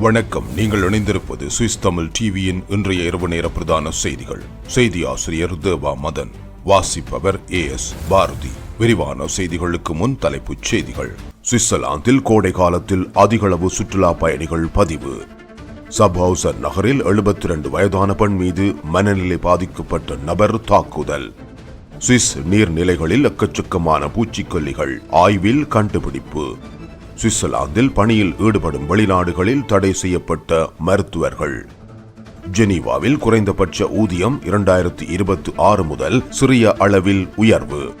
வணக்கம். நீங்கள் இணைந்திருப்பது சுவிஸ் தமிழ் டிவியின் இன்றைய இரவு நேர பிரதான செய்திகள். செய்தி ஆசிரியர் தேவா மதன் வாசிப்பவர் ஏ எஸ் பாரதி. விரிவான செய்திகளுக்கு முன் தலைப்புச் செய்திகள். சுவிட்சர்லாந்தில் கோடை காலத்தில் அதிகளவு சுற்றுலா பயணிகள் பதிவு. சப்ஹவுசர் நகரில் 72 வயதான பெண் மீது மனநிலை பாதிக்கப்பட்ட நபர் தாக்குதல். சுவிஸ் நீர்நிலைகளில் எக்கச்சக்கமான பூச்சிக்கொல்லிகள் ஆய்வில் கண்டுபிடிப்பு. சுவிட்சர்லாந்தில் பணியில் ஈடுபடும் வெளிநாடுகளில் தடை செய்யப்பட்ட மருத்துவர்கள். ஜெனீவாவில் குறைந்தபட்ச ஊதியம் இரண்டாயிரத்தி இருபத்தி ஆறு முதல் சிறிய அளவில் உயர்வு.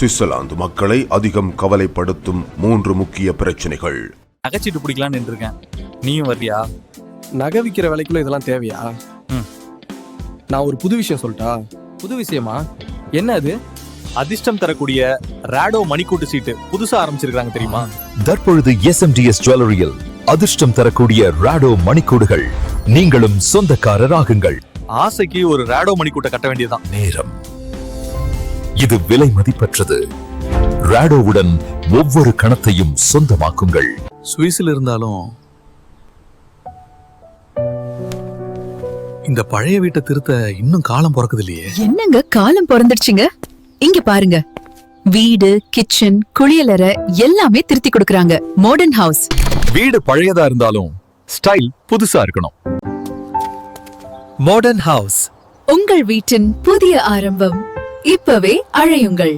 சுவிட்சர்லாந்து மக்களை அதிகம் கவலைப்படுத்தும் மூன்று முக்கிய பிரச்சனைகள். நகைச்சீட்டு பிடிக்கலான்னு இருக்கேன் நீயும் வர்றியா நகை விற்கிற விலைக்குள்ள இதெல்லாம் தேவையா. நான் ஒரு புது விஷயம் சொல்லட்டா புது விஷயமா? என்ன அது? அதிர்ஷ்டம் தரக்கூடிய ராடோ மணிக்கூட்டு சீட்டு புதுசா ஆரம்பிச்சிருக்காங்க தெரியுமா? தற்பொழுது எஸ்எம்டிஎஸ் ஜுவல்லரியில் அதிர்ஷ்டம் தரக்கூடிய ராடோ மணிக்கூடுகள். நீங்களும் சொந்தக்காரராகுங்கள். ஆசைக்கு ஒரு ராடோ மணிக்கூட்டை கட்ட வேண்டியதுதான். நேரம். இது விலை மதிப்பற்றது. ராடோவுடன் ஒவ்வொரு கணத்தையும் சொந்தமாக்குங்கள். சுவிஸில் இருந்தாலும் இந்த பழைய வீட்டை திருத்த இன்னும் காலம் பிறக்குது இல்லையே? என்னங்க காலம் பிறந்துடுச்சுங்க? இங்க பாருங்க. வீடு கிச்சன் குளியலறை எல்லாமே திருத்தி கொடுக்கறாங்க. மாடர்ன் ஹவுஸ் வீடு பழையதா இருந்தாலும் ஸ்டைல் புதுசா இருக்கணும். மாடர்ன் ஹவுஸ் உங்கள் வீட்டின் புதிய ஆரம்பம் இப்பவே அழையுங்கள்.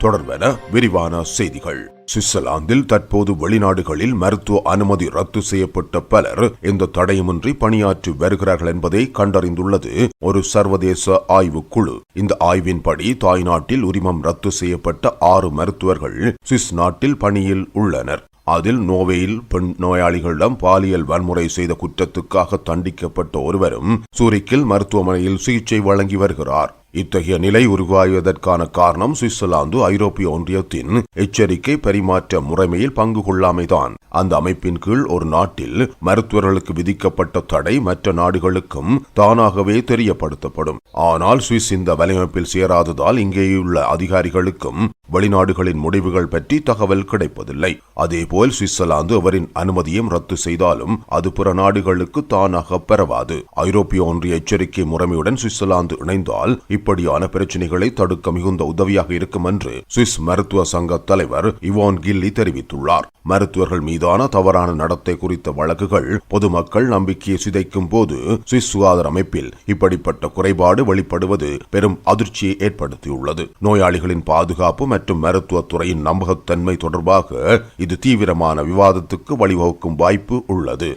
தொடர்வென விரிவான செய்திகள். சுவிட்சர்லாந்தில் தற்போது வெளிநாடுகளில் மருத்துவ அனுமதி ரத்து செய்யப்பட்ட பலர் இந்த தடையுமின்றி பணியாற்றி வருகிறார்கள் என்பதை கண்டறிந்துள்ளது ஒரு சர்வதேச ஆய்வு குழு இந்த ஆய்வின்படி தாய்நாட்டில் உரிமம் ரத்து செய்யப்பட்ட ஆறு மருத்துவர்கள் சுவிஸ் நாட்டில் பணியில் உள்ளனர். அதில் நோவேயில் பெண் நோயாளிகளிடம் பாலியல் வன்முறை செய்த குற்றத்துக்காக தண்டிக்கப்பட்ட ஒருவரும் சூரிக்கில் மருத்துவமனையில் சிகிச்சை வழங்கி வருகிறார். இத்தகைய நிலை உருவாகுவதற்கான காரணம் சுவிட்சர்லாந்து ஐரோப்பிய ஒன்றியத்தின் எச்சரிக்கை பரிமாற்ற முறைமையில் பங்கு கொள்ளாமைதான். அந்த அமைப்பின் கீழ் ஒரு நாட்டில் மருத்துவர்களுக்கு விதிக்கப்பட்ட தடை மற்ற நாடுகளுக்கும் தானாகவே தெரியப்படுத்தப்படும். ஆனால் சுவிஸ் இந்த வலையமைப்பில் சேராததால் இங்கேயுள்ள அதிகாரிகளுக்கும் வெளிநாடுகளின் முடிவுகள் பற்றி தகவல் கிடைப்பதில்லை. அதேபோல் சுவிட்சர்லாந்து அவரின் அனுமதியும் ரத்து செய்தாலும் அது பிற நாடுகளுக்கு தானாக பெறவாது ஐரோப்பிய ஒன்றிய எச்சரிக்கை முறைமையுடன் சுவிட்சர்லாந்து இணைந்தால் இப்படியான பிரச்சனைகளை தடுக்க மிகுந்த உதவியாக இருக்கும் என்று சுவிஸ் மருத்துவ சங்க தலைவர் இவான் கில்லி தெரிவித்துள்ளார். மருத்துவர்கள் மீதான தவறான நடத்தை குறித்த வழக்குகள் பொதுமக்கள் நம்பிக்கையை சிதைக்கும் போது சுவிஸ் சுகாதார அமைப்பில் இப்படிப்பட்ட குறைபாடு வெளிப்படுவது பெரும் அதிர்ச்சியை ஏற்படுத்தியுள்ளது. நோயாளிகளின் பாதுகாப்பு மற்றும் மருத்துவத்துறையின் நம்பகத்தன்மை தொடர்பாக இது தீவிரமான விவாதத்துக்கு வழிவகுக்கும் வாய்ப்பு உள்ளது.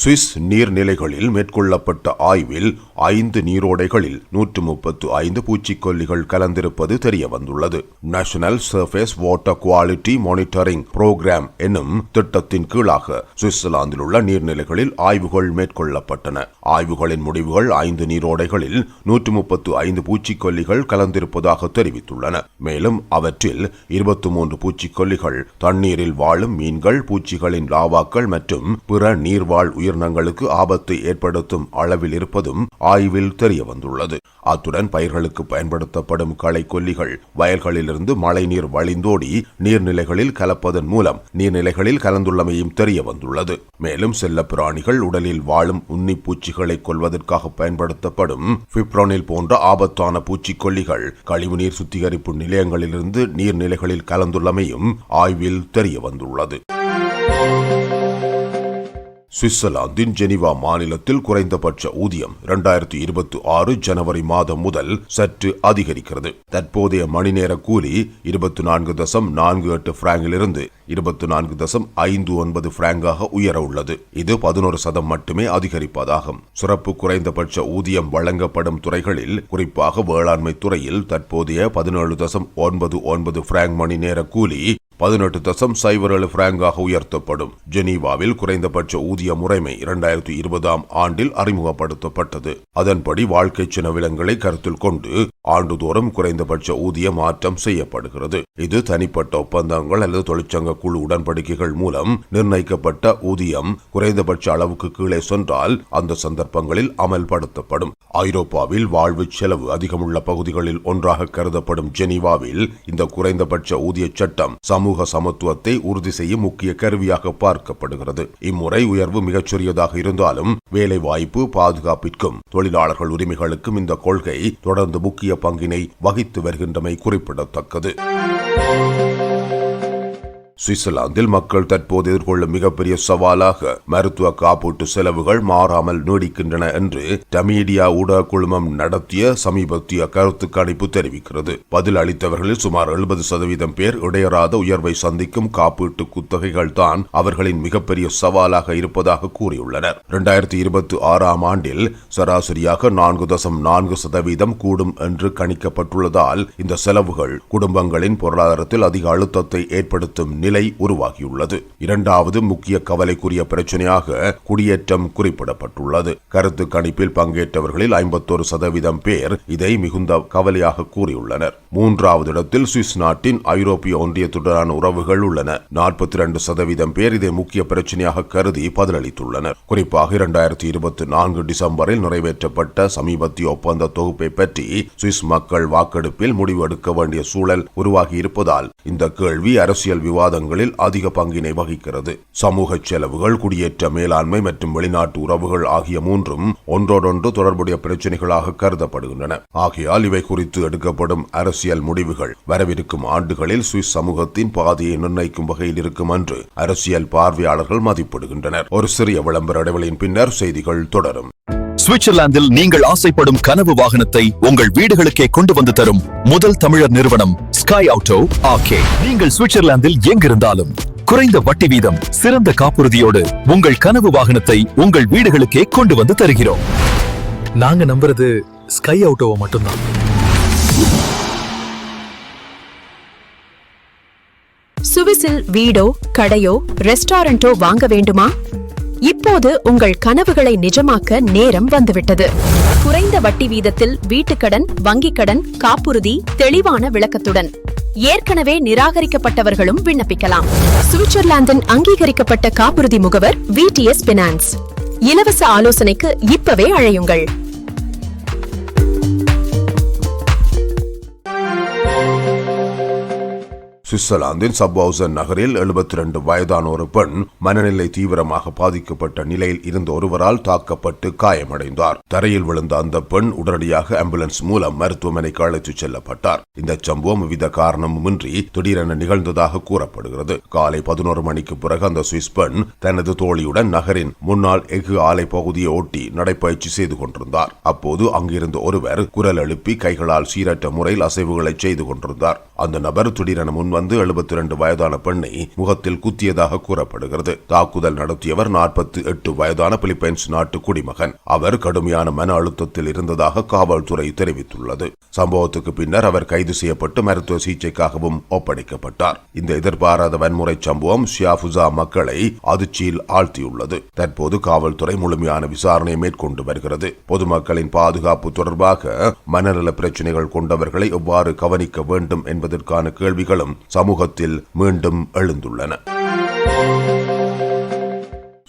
சுவிஸ் நீர்நிலைகளில் மேற்கொள்ளப்பட்ட ஆய்வில் ஐந்து நீரோடைகளில் நூற்று முப்பத்து ஐந்து பூச்சிக்கொல்லிகள் கலந்திருப்பது தெரிய வந்துள்ளது national surface water quality monitoring program என்னும் திட்டத்தின் கீழாக சுவிட்சர்லாந்தில் உள்ள நீர்நிலைகளில் ஆய்வுகள் மேற்கொள்ளப்பட்டன. ஆய்வுகளின் முடிவுகள் ஐந்து நீரோடைகளில் நூற்று முப்பத்து ஐந்து பூச்சிக்கொல்லிகள் கலந்திருப்பதாக தெரிவித்துள்ளன. மேலும் அவற்றில் இருபத்தி மூன்று பூச்சிக்கொல்லிகள் தண்ணீரில் வாழும் மீன்கள் பூச்சிகளின் லாவாக்கள் மற்றும் பிற நீர்வாழ் உயிரினங்களுக்கு ஆபத்தை ஏற்படுத்தும் அளவில் இருப்பதும் ஆய்வில் தெரிய வந்துள்ளது அத்துடன் பயிர்களுக்கு பயன்படுத்தப்படும் களைக்கொல்லிகள் வயல்களிலிருந்து மழைநீர் வழிந்தோடி நீர்நிலைகளில் கலப்பதன் மூலம் நீர்நிலைகளில் கலந்துள்ளமையும் தெரிய வந்துள்ளது மேலும் செல்ல பிராணிகள் உடலில் வாழும் உன்னி பூச்சிகளை கொல்வதற்காக பயன்படுத்தப்படும் பிப்ரோனில் போன்ற ஆபத்தான பூச்சிக்கொல்லிகள் கழிவுநீர் சுத்திகரிப்பு நிலையங்களிலிருந்து நீர்நிலைகளில் கலந்துள்ளமையும் ஆய்வில் தெரிய வந்துள்ளது சுவிட்சர்லாந்தின் ஜெனிவா மாநிலத்தில் குறைந்தபட்ச ஊதியம் இரண்டாயிரத்தி இருபத்தி ஆறு ஜனவரி மாதம் முதல் சற்று அதிகரிக்கிறது. தற்போதைய மணி நேர கூலி இருபத்தி நான்கு தசம் நான்கு எட்டு பிராங்கிலிருந்து இருபத்தி நான்கு தசம் ஐந்து ஒன்பது பிராங்காக உயர உள்ளது. இது பதினோரு சதம் மட்டுமே அதிகரிப்பதாகும். சிறப்பு குறைந்தபட்ச ஊதியம் வழங்கப்படும் துறைகளில் குறிப்பாக வேளாண்மை துறையில் தற்போதைய பதினேழு தசம் ஒன்பது ஒன்பது பிராங்க் மணி நேர கூலி பதினெட்டு தசம் சைபர் ஏழு பிராங்காக உயர்த்தப்படும். ஜெனீவாவில் குறைந்தபட்ச ஊதிய முறைமை இரண்டாயிரத்தி இருபதாம் ஆண்டில் அறிமுகப்படுத்தப்பட்டது. அதன்படி வாழ்க்கை செலவினங்களை கருத்தில் கொண்டு ஆண்டுதோறும் குறைந்தபட்ச ஊதிய மாற்றம் செய்யப்படுகிறது. இது தனிப்பட்ட ஒப்பந்தங்கள் அல்லது தொழிற்சங்க குழு உடன்படிக்கைகள் மூலம் நிர்ணயிக்கப்பட்ட ஊதியம் குறைந்தபட்ச அளவுக்கு கீழே சென்றால் அந்த சந்தர்ப்பங்களில் அமல்படுத்தப்படும். ஐரோப்பாவில் வாழ்வு செலவு அதிகமுள்ள பகுதிகளில் ஒன்றாக கருதப்படும் ஜெனீவாவில் இந்த குறைந்தபட்ச ஊதிய சட்டம் சமூக சமத்துவத்தை உறுதி செய்யும் முக்கிய கருவியாக பார்க்கப்படுகிறது. இம்முறை உயர்வு மிகச்சிறியதாக இருந்தாலும் வேலை வாய்ப்பு பாதுகாப்பிற்கும் தொழிலாளர்கள் உரிமைகளுக்கும் இந்த கொள்கை தொடர்ந்து முக்கிய பங்கினை வகித்து வருகின்றமை குறிப்பிடத்தக்கது. சுவிட்சர்லாந்தில் மக்கள் தற்போது எதிர்கொள்ளும் மிகப்பெரிய சவாலாக மருத்துவ காப்பீட்டு செலவுகள் மாறாமல் நீடிக்கின்றன என்று டமீடியா ஊடக குழுமம் நடத்திய சமீபத்திய கருத்து கணிப்பு தெரிவிக்கிறது. பதில் அளித்தவர்களில் சுமார் எழுபது சதவீதம் பேர் இடையராத உயர்வை சந்திக்கும் காப்பீட்டு குத்தகைகள் தான் அவர்களின் மிகப்பெரிய சவாலாக இருப்பதாக கூறியுள்ளனர். இரண்டாயிரத்தி இருபத்தி ஆறாம் ஆண்டில் சராசரியாக நான்கு தசம் நான்கு சதவீதம் கூடும் என்று கணிக்கப்பட்டுள்ளதால் இந்த செலவுகள் குடும்பங்களின் பொருளாதாரத்தில் அதிக அழுத்தத்தை ஏற்படுத்தும் நிலை உருவாகியுள்ளது. இரண்டாவது முக்கிய கவலைக்குரிய பிரச்சனையாக குடியேற்றம் குறிப்பிடப்பட்டுள்ளது. கருத்து கணிப்பில் பங்கேற்றவர்களில் ஐம்பத்தோரு சதவீதம் பேர் இதை மிகுந்த கவலையாக கூறியுள்ளனர். மூன்றாவது இடத்தில் சுவிஸ் நாட்டின் ஐரோப்பிய ஒன்றியத்துடனான உறவுகள் உள்ளன. நாற்பத்தி இரண்டு சதவீதம் பேர் இதை முக்கிய பிரச்சனையாக கருதி பதிலளித்துள்ளனர். குறிப்பாக இரண்டாயிரத்தி இருபத்தி நான்கு டிசம்பரில் நிறைவேற்றப்பட்ட சமீபத்திய ஒப்பந்த தொகுப்பை பற்றி சுவிஸ் மக்கள் வாக்கெடுப்பில் முடிவு எடுக்க வேண்டிய சூழல் உருவாகி இருப்பதால் இந்த கேள்வி அரசியல் விவாதங்களில் அதிக பங்கினை வகிக்கிறது. சமூக செலவுகள் குடியேற்ற மேலாண்மை மற்றும் வெளிநாட்டு உறவுகள் ஆகிய மூன்றும் ஒன்றோடொன்று தொடர்புடைய பிரச்சனைகளாக கருதப்படுகின்றன. ஆகையால் இவை குறித்து எடுக்கப்படும் அரசியல் முடிவுகள் வரவிருக்கும் ஆண்டுகளில் சுவிஸ் சமூகத்தின் பாதையை நிர்ணயிக்கும் வகையில் இருக்கும் என்று அரசியல் பார்வையாளர்கள் மதிப்பிடுகின்றனர். ஒரு சிறிய விளம்பர இடைவெளியின் பின்னர் செய்திகள் தொடரும். சுவிட்சர்லாந்தில் நீங்கள் ஆசைப்படும் கனவு வாகனத்தை உங்கள் வீடுகளுக்கே கொண்டு வந்து தரும் முதல் தமிழர் நிறுவனம் ஸ்கை ஆட்டோ ஆகே நீங்கள் சுவிட்சர்லாந்தில் எங்கிருந்தாலும் குறைந்த வட்டி வீதம் சிறந்த காப்புறுதியோடு உங்கள் கனவு வாகனத்தை உங்கள் வீடுகளுக்கே கொண்டு வந்து தருகிறோம். நாங்க நம்புறது ஸ்கை ஆட்டோவை மட்டும்தான். சுவிஸில் வீடோ கடையோ ரெஸ்டாரண்டோ வாங்க வேண்டுமா? இப்போது உங்கள் கனவுகளை நிஜமாக்க நேரம் வந்துவிட்டது. குறைந்த வட்டி வீதத்தில் வீட்டுக்கடன் வங்கிக் கடன் காப்புறுதி தெளிவான விளக்கத்துடன். ஏற்கனவே நிராகரிக்கப்பட்டவர்களும் விண்ணப்பிக்கலாம். சுவிட்சர்லாந்தின் அங்கீகரிக்கப்பட்ட காப்புறுதி முகவர் விடிஎஸ் பினான்ஸ் இலவச ஆலோசனைக்கு இப்பவே அழையுங்கள். சுவிட்சர்லாந்தின் சப்ஹவுசன் நகரில் 72 வயதான ஒரு பெண் மனநிலை தீவிரமாக பாதிக்கப்பட்ட நிலையில் இருந்த ஒருவரால் தாக்கப்பட்டு காயமடைந்தார். தரையில் விழுந்த அந்த பெண் உடனடியாக ஆம்புலன்ஸ் மூலம் மருத்துவமனைக்கு அழைத்துச் செல்லப்பட்டார். இந்த சம்பவம் வித காரணமுமின்றி திடீரென நிகழ்ந்ததாக கூறப்படுகிறது. காலை பதினோரு மணிக்கு பிறகு அந்த சுவிஸ் பெண் தனது தோழியுடன் நகரின் முன்னாள் எஃகு ஆலை பகுதியை ஒட்டி நடைப்பயிற்சி செய்து கொண்டிருந்தார். அப்போது அங்கிருந்த ஒருவர் குரல் எழுப்பி கைகளால் சீரற்ற முறையில் அசைவுகளை செய்து கொண்டிருந்தார். அந்த நபர் திடீரென முன்வந்து வந்து எழுபத்தி இரண்டு வயதான பெண்ணை முகத்தில் குத்தியதாக கூறப்படுகிறது. தாக்குதல் நடத்தியவர் நாற்பத்தி எட்டு வயதான பிலிப்பைன்ஸ் நாட்டு குடிமகன். அவர் கடுமையான மன அழுத்தத்தில் இருந்ததாக காவல்துறை தெரிவித்துள்ளது. சம்பவத்துக்கு பின்னர் அவர் கைது செய்யப்பட்டு மருத்துவ சிகிச்சைக்காகவும் ஒப்படைக்கப்பட்டார். இந்த எதிர்பாராத வன்முறை சம்பவம் ஷியாஃபுசா மக்களை அதிர்ச்சியில் ஆழ்த்தியுள்ளது. தற்போது காவல்துறை முழுமையான விசாரணை மேற்கொண்டு வருகிறது. பொதுமக்களின் பாதுகாப்பு தொடர்பாக மனநல பிரச்சனைகள் கொண்டவர்களை எவ்வாறு கவனிக்க வேண்டும் என்பதற்கான கேள்விகளும் சமூகத்தில் மீண்டும் எழுந்துள்ளன.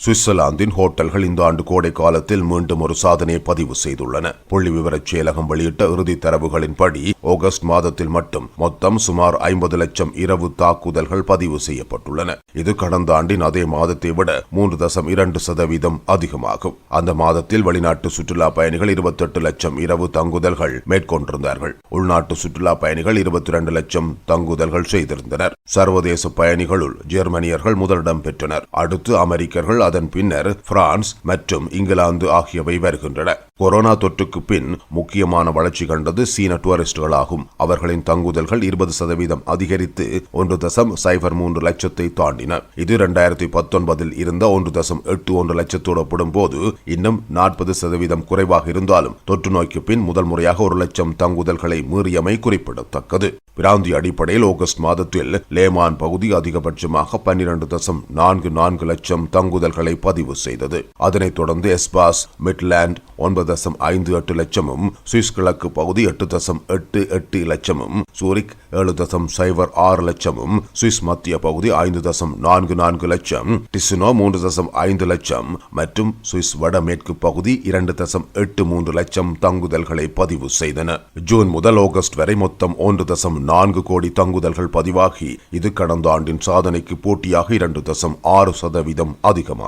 சுவிட்சர்லாந்தின் ஹோட்டல்கள் இந்த ஆண்டு கோடை காலத்தில் மீண்டும் ஒரு சாதனையை பதிவு செய்துள்ளன. புள்ளி விவரச் செயலகம் வெளியிட்ட இறுதி தரவுகளின்படி ஆகஸ்ட் மாதத்தில் மட்டும் மொத்தம் சுமார் ஐம்பது லட்சம் இரவு தாக்குதல்கள் பதிவு செய்யப்பட்டுள்ளன. இது கடந்த ஆண்டின் அதே மாதத்தை விட மூன்று தசம் இரண்டு சதவீதம் அதிகமாகும். அந்த மாதத்தில் வெளிநாட்டு சுற்றுலா பயணிகள் இருபத்தெட்டு லட்சம் இரவு தங்குதல்கள் மேற்கொண்டிருந்தார்கள். உள்நாட்டு சுற்றுலா பயணிகள் இருபத்தி இரண்டு லட்சம் தங்குதல்கள் செய்திருந்தனர். சர்வதேச பயணிகளுள் ஜெர்மனியர்கள் முதலிடம் பெற்றனர். அடுத்து அமெரிக்கர்கள் அதன் பின்னர் பிரான்ஸ் மற்றும் இங்கிலாந்து ஆகியவை வருகின்றன. கொரோனா தொற்றுக்கு பின் முக்கியமான வளர்ச்சி கண்டது சீன டூரிஸ்டுகளாகும். அவர்களின் தங்குதல்கள் இருபது சதவீதம் அதிகரித்து ஒன்று தசம் சைபர் மூன்று லட்சத்தை தாண்டின. இது இரண்டாயிரத்தி பத்தொன்பதில் இருந்த ஒன்று தசம் எட்டு ஒன்று லட்சத்தோடு ஒப்பிடும்போது இன்னும் நாற்பது சதவீதம் குறைவாக இருந்தாலும் தொற்று நோய்க்கு பின் முதல் முறையாக ஒரு லட்சம் தங்குதல்களை மீறியமை குறிப்பிடத்தக்கது. பிராந்திய அடிப்படையில் ஆகஸ்ட் மாதத்தில் லேமான் பகுதி அதிகபட்சமாக பன்னிரண்டு தசம் நான்கு நான்கு லட்சம் தங்குதல்கள் பதிவு செய்தது. அதனைத் தொடர்ந்து எஸ்பாஸ் மிட்லேண்ட் ஒன்பது தசம் ஐந்து எட்டு லட்சமும் சுவிஸ் கிழக்கு பகுதி எட்டு தசம் எட்டு எட்டு லட்சமும் சூரிக் ஏழு தசம் சைபர் ஆறு லட்சமும் சுவிஸ் மத்திய பகுதி ஐந்து தசம் நான்கு நான்கு லட்சம் டிசினோ மூன்று தசம் ஐந்து லட்சம் மற்றும் சுவிஸ் வடமேற்கு பகுதி இரண்டு தசம் எட்டு மூன்று லட்சம் தங்குதல்களை பதிவு செய்தன. ஜூன் முதல் ஆகஸ்ட் வரை மொத்தம் ஒன்று தசம் நான்கு கோடி தங்குதல்கள் பதிவாகி இது கடந்த ஆண்டின் சாதனைக்கு போட்டியாக இரண்டு தசம் ஆறு சதவீதம்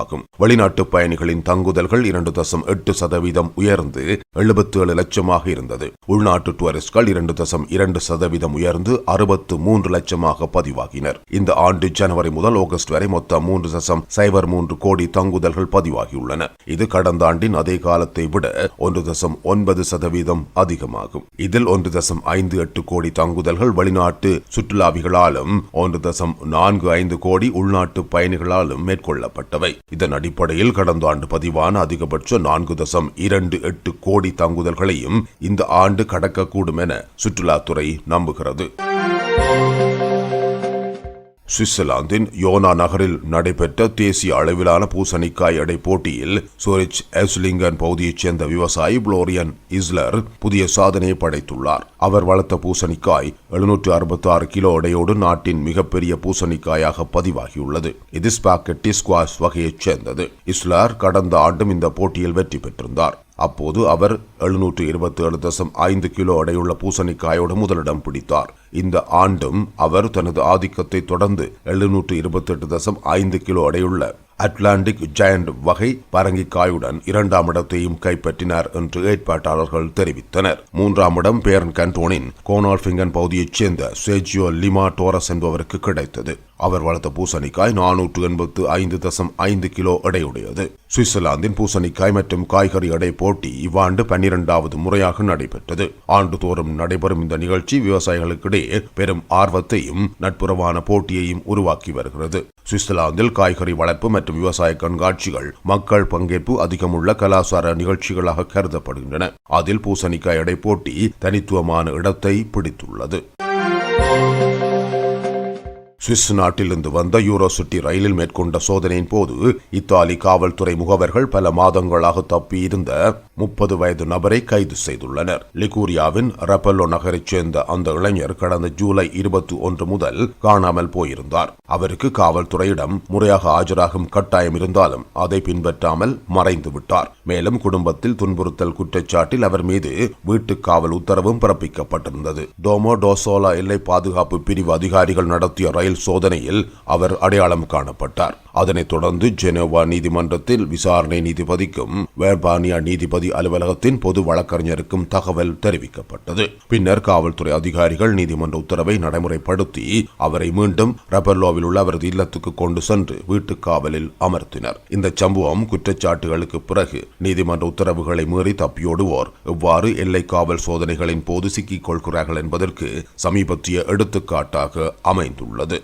ஆகும் வெளிநாட்டு பயணிகளின் தங்குதல்கள் இரண்டு தசம் எட்டு சதவீதம் உயர்ந்து எழுபத்தி ஏழு லட்சமாக இருந்தது. உள்நாட்டு டூரிஸ்ட்கள் இரண்டு தசம் இரண்டு சதவீதம் உயர்ந்து அறுபத்து மூன்று லட்சமாக பதிவாகினர். இந்த ஆண்டு ஜனவரி முதல் ஆகஸ்ட் வரை மொத்தம் மூன்று தசம் சைபர் மூன்று கோடி தங்குதல்கள் பதிவாகியுள்ளன. இது கடந்த ஆண்டின் அதே காலத்தை விட ஒன்று தசம் ஒன்பது சதவீதம் அதிகமாகும். இதில் ஒன்று தசம் ஐந்து எட்டு கோடி தங்குதல்கள் வெளிநாட்டு சுற்றுலாவிகளாலும் ஒன்று தசம் நான்கு ஐந்து கோடி உள்நாட்டு பயணிகளாலும் மேற்கொள்ளப்பட்டவை. இதன் அடிப்படையில் கடந்த ஆண்டு பதிவான அதிகபட்ச நான்கு தசம் இரண்டு எட்டு கோடி தங்குதல்களையும் இந்த ஆண்டு கடக்கக்கூடும் என சுற்றுலாத்துறை நம்புகிறது. சுவிட்சர்லாந்தின் யோனா நகரில் நடைபெற்ற தேசிய அளவிலான பூசணிக்காய் எடை போட்டியில் சூரிச் எஸ்லிங்கன் பகுதியைச் சேர்ந்த விவசாயி புளோரியன் இஸ்லர் புதிய சாதனையை படைத்துள்ளார். அவர் வளர்த்த பூசணிக்காய் எழுநூற்று அறுபத்தி ஆறு கிலோ எடையோடு நாட்டின் மிகப்பெரிய பூசணிக்காயாக பதிவாகியுள்ளது. இது ஸ்பாக்கெட்டி ஸ்குவாஷ் வகையைச் சேர்ந்தது. இஸ்லர் கடந்த ஆண்டும் இந்த போட்டியில் வெற்றி பெற்றிருந்தார். அப்போது அவர் எழுநூற்று இருபத்தி ஏழு தசம் ஐந்து கிலோ எடையுள்ள பூசணிக்காயோடு முதலிடம் பிடித்தார். இந்த ஆண்டும் அவர் தனது ஆதிக்கத்தை தொடர்ந்து எழுநூற்று இருபத்தி எட்டு தசம் ஐந்து கிலோ எடையுள்ள அட்லாண்டிக் ஜெயண்ட் வகை பரங்கிக்காயுடன் இரண்டாம் இடத்தையும் கைப்பற்றினார் என்று ஏற்பாட்டாளர்கள் தெரிவித்தனர். மூன்றாம் இடம் பேரன் கண்டோனின் கோனால்பிங்கன் பகுதியைச் சேர்ந்த சேஜியோ லிமா டோரஸ் என்பவருக்கு கிடைத்தது. அவர் வளர்த்த பூசணிக்காய் நானூற்று எண்பத்து ஐந்து தசம் ஐந்து கிலோ எடையுடையது. சுவிட்சர்லாந்தின் பூசணிக்காய் மற்றும் காய்கறி எடை போட்டி இவ்வாண்டு பன்னிரண்டாவது முறையாக நடைபெற்றது. ஆண்டுதோறும் நடைபெறும் இந்த நிகழ்ச்சி விவசாயிகளுக்கிடையே பெரும் ஆர்வத்தையும் நட்புறவான போட்டியையும் உருவாக்கி வருகிறது. சுவிட்சர்லாந்தில் காய்கறி வளர்ப்பு மற்றும் விவசாய கண்காட்சிகள் மக்கள் பங்கேற்பு அதிகமுள்ள கலாச்சார நிகழ்ச்சிகளாக கருதப்படுகின்றன. அதில் பூசணிக்காய் எடை போட்டி தனித்துவமான இடத்தை பிடித்துள்ளது. சுவிஸ் நாட்டிலிருந்து வந்த யூரோசிட்டி ரயிலில் மேற்கொண்ட சோதனையின் போது இத்தாலி காவல்துறை முகவர்கள் பல மாதங்களாக தப்பியிருந்த முப்பது வயது நபரை கைது செய்துள்ளனர். லிகூரியாவின் ரப்பல்லோ நகரைச் சேர்ந்த அந்த இளைஞர் கடந்த ஜூலை இருபத்தி ஒன்று முதல் காணாமல் போயிருந்தார். அவருக்கு காவல்துறையிடம் முறையாக ஆஜராகும் கட்டாயம் இருந்தாலும் அதை பின்பற்றாமல் மறைந்து விட்டார். மேலும் குடும்பத்தில் துன்புறுத்தல் குற்றச்சாட்டில் அவர் மீது வீட்டு காவல் உத்தரவும் பிறப்பிக்கப்பட்டிருந்தது. டோமோ டோசோலா எல்லை பாதுகாப்பு பிரிவு அதிகாரிகள் நடத்திய ரயில் சோதனையில் அவர் அடையாளம் காணப்பட்டார். அதனைத் தொடர்ந்து ஜெனோவா நீதிமன்றத்தில் விசாரணை நீதிபதிக்கும் வேர்பானியா நீதிபதி அலுவலகத்தின் பொது வழக்கறிஞருக்கும் தகவல் தெரிவிக்கப்பட்டது. பின்னர் காவல்துறை அதிகாரிகள் நீதிமன்ற உத்தரவை நடைமுறைப்படுத்தி அவரை மீண்டும் ரபர்லோவில் உள்ள அவரது இல்லத்துக்கு கொண்டு சென்று வீட்டுக் காவலில் அமர்த்தினர். இந்த சம்பவம் குற்றச்சாட்டுகளுக்கு பிறகு நீதிமன்ற உத்தரவுகளை மீறி தப்பியோடுவோர் எவ்வாறு எல்லை காவல் சோதனைகளின் போது சிக்கிக் கொள்கிறார்கள் என்பதற்கு சமீபத்திய எடுத்துக்காட்டாக அமைந்துள்ளது.